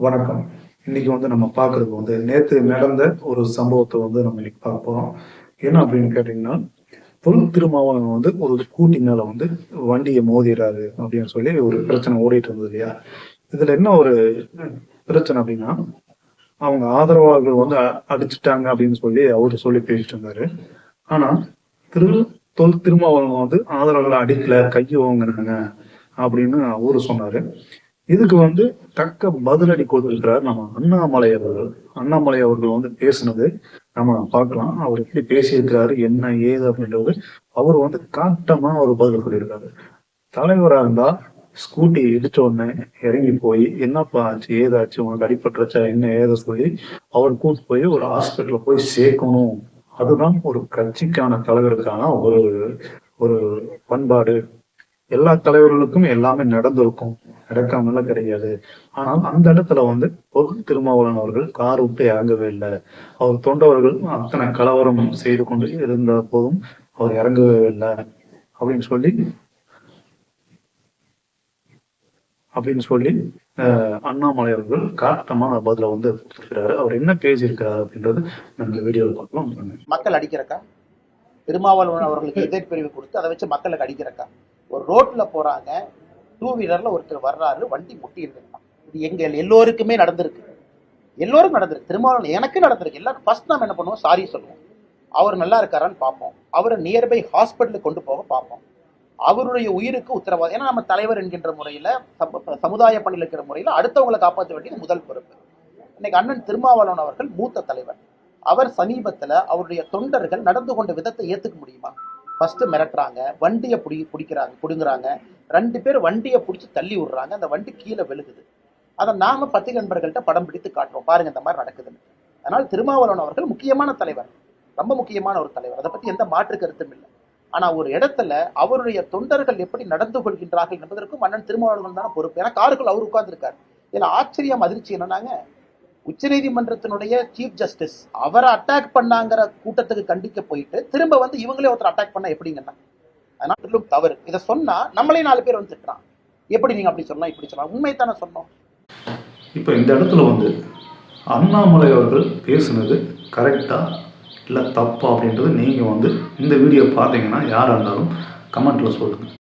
வணக்கம். இன்னைக்கு வந்து நம்ம பார்க்கறது வந்து நேத்து நடந்த ஒரு சம்பவத்தை வந்து நம்ம இன்னைக்கு பார்க்க போறோம். என்ன அப்படின்னு கேட்டீங்கன்னா தொல் திருமாவளவன் வந்து ஒரு ஸ்கூட்டினால வந்து வண்டியை மோதிடுறாரு அப்படின்னு சொல்லி ஒரு பிரச்சனை ஓடிட்டு இருந்தது இல்லையா? இதுல என்ன ஒரு பிரச்சனை அப்படின்னா அவங்க ஆதரவாளர்கள் வந்து அடிச்சுட்டாங்க அடிச்சிட்டாங்க அப்படின்னு சொல்லி அவரு சொல்லி பேசிட்டு இருந்தாரு. ஆனா திரு தொல் திருமாவளவன் வந்து ஆதரவாளர்களை அடிக்கல கையை வாங்கினாங்க அப்படின்னு அவரு சொன்னாரு. இதுக்கு வந்து தக்க பதிலடி கொடுக்கிறார் நம்ம அண்ணாமலை அவர்கள். அண்ணாமலை அவர்கள் வந்து பேசுனது நம்ம பார்க்கலாம். அவர் எப்படி பேசியிருக்கிறாரு என்ன ஏது அப்படின்றது. அவர் வந்து காட்டமா ஒரு பதில் சொல்லியிருக்காரு. தலைவரா இருந்தா ஸ்கூட்டி இடிச்ச உடனே இறங்கி போய் என்னப்பா ஆச்சு? ஏதாச்சு? உனக்கு அடிபட்டுருச்சா? என்ன? ஏத சொல்லி அவர் கூட்டு போய் ஒரு ஹாஸ்பிட்டல்ல போய் சேர்க்கணும். அதுதான் ஒரு கட்சிக்கான தலைவருக்கான ஒரு ஒரு பண்பாடு. எல்லா தலைவர்களுக்கும் எல்லாமே நடந்திருக்கும். நடக்காமலாம் கிடையாது. ஆனால் அந்த இடத்துல வந்து பொருள் திருமாவளவன் அவர்கள் கார் விட்டு இறங்கவே இல்லை. அவர் தொண்டவர்கள் அத்தனை கலவரம் செய்து கொண்டு இருந்த போதும் அவர் இறங்கவே இல்லை அப்படின்னு சொல்லி அப்படின்னு சொல்லி அஹ், அண்ணாமலை அவர்கள் காட்டமான பதில வந்து கொடுத்துருக்கிறாரு. அவர் என்ன பேசியிருக்கிறாரு அப்படின்றது நம்ம வீடியோவில் பார்க்கலாம். மக்கள் அடிக்கிறக்கா? திருமாவளவன் அவர்களுக்கு எதிர் பிரிவு கொடுத்து அதை வச்சு மக்களுக்கு அடிக்கிறக்கா? ஒரு ரோட்ல போறாங்க டூ வீலரில் ஒருத்தர் வர்றாரு வண்டி முட்டி இருந்திருக்கான் இது எங்கள் எல்லோருக்குமே நடந்திருக்கு. எல்லோரும் நடந்திருக்கு. திருமாவளவன் எனக்கு நடந்திருக்கு. எல்லாரும் ஃபர்ஸ்ட் நம்ம என்ன பண்ணுவோம்? சாரி சொல்லுவோம். அவர் நல்லா இருக்காரான்னு பார்ப்போம். அவரை நியர்பை ஹாஸ்பிட்டலுக்கு கொண்டு போக பார்ப்போம். அவருடைய உயிருக்கு உத்தரவாதம். ஏன்னா நம்ம தலைவர் என்கின்ற முறையில் சம- சமுதாய பணியில் இருக்கிற முறையில் அடுத்தவங்களை காப்பாற்ற வேண்டியது முதல் பொறுப்பு. இன்னைக்கு அண்ணன் திருமாவளவன் அவர்கள் மூத்த தலைவர். அவர் சமீபத்தில் அவருடைய தொண்டர்கள் நடந்து கொண்ட விதத்தை ஏற்றுக்க முடியுமா? ஃபர்ஸ்ட் மிரட்டுறாங்க வண்டியை பிடி பிடிக்கிறாங்க பிடுங்குறாங்க. ரெண்டு பேர் வண்டியை பிடிச்சி தள்ளி விடுறாங்க. அந்த வண்டி கீழே விழுகுது. அதை நாம பத்தி நண்பர்கள்ட்ட படம் பிடித்து காட்டுறோம். பாருங்க இந்த மாதிரி நடக்குதுன்னு. அதனால் திருமாவளவன் அவர்கள் முக்கியமான தலைவர். ரொம்ப முக்கியமான ஒரு தலைவர். அதை பத்தி எந்த மாற்று கருத்தும் இல்லை. ஆனா ஒரு இடத்துல அவருடைய தொண்டர்கள் எப்படி நடந்து கொள்கின்றார்கள் என்பதற்கும் மன்னன் திருமாவளவன் தான் பொறுப்பு. ஏன்னா காருக்குள் அவர் உட்கார்ந்துருக்கார். இதில் ஆச்சரியம் அதிர்ச்சி என்னன்னாங்க? உச்சநீதிமன்றத்தினுடைய சீஃப் ஜஸ்டிஸ் அவரை அட்டாக் பண்ணாங்கிற கூட்டத்துக்கு கண்டிக்க போயிட்டு திரும்ப வந்து இவங்களே ஒருத்தர் அட்டாக் பண்ண எப்படிங்கன்னா அதனால தவறு. இதை சொன்னா நம்மளே நாலு பேர் வந்து திட்டுறான். எப்படி நீங்க அப்படி சொன்னா இப்படி சொல்லலாம் உண்மை தானே சொன்னோம். இப்போ இந்த இடத்துல வந்து அண்ணாமலை அவர்கள் பேசுனது கரெக்டா இல்லை தப்பா அப்படின்றது நீங்கள் வந்து இந்த வீடியோ பார்த்தீங்கன்னா யாராக இருந்தாலும் கமெண்ட்டில் சொல்லுங்கள்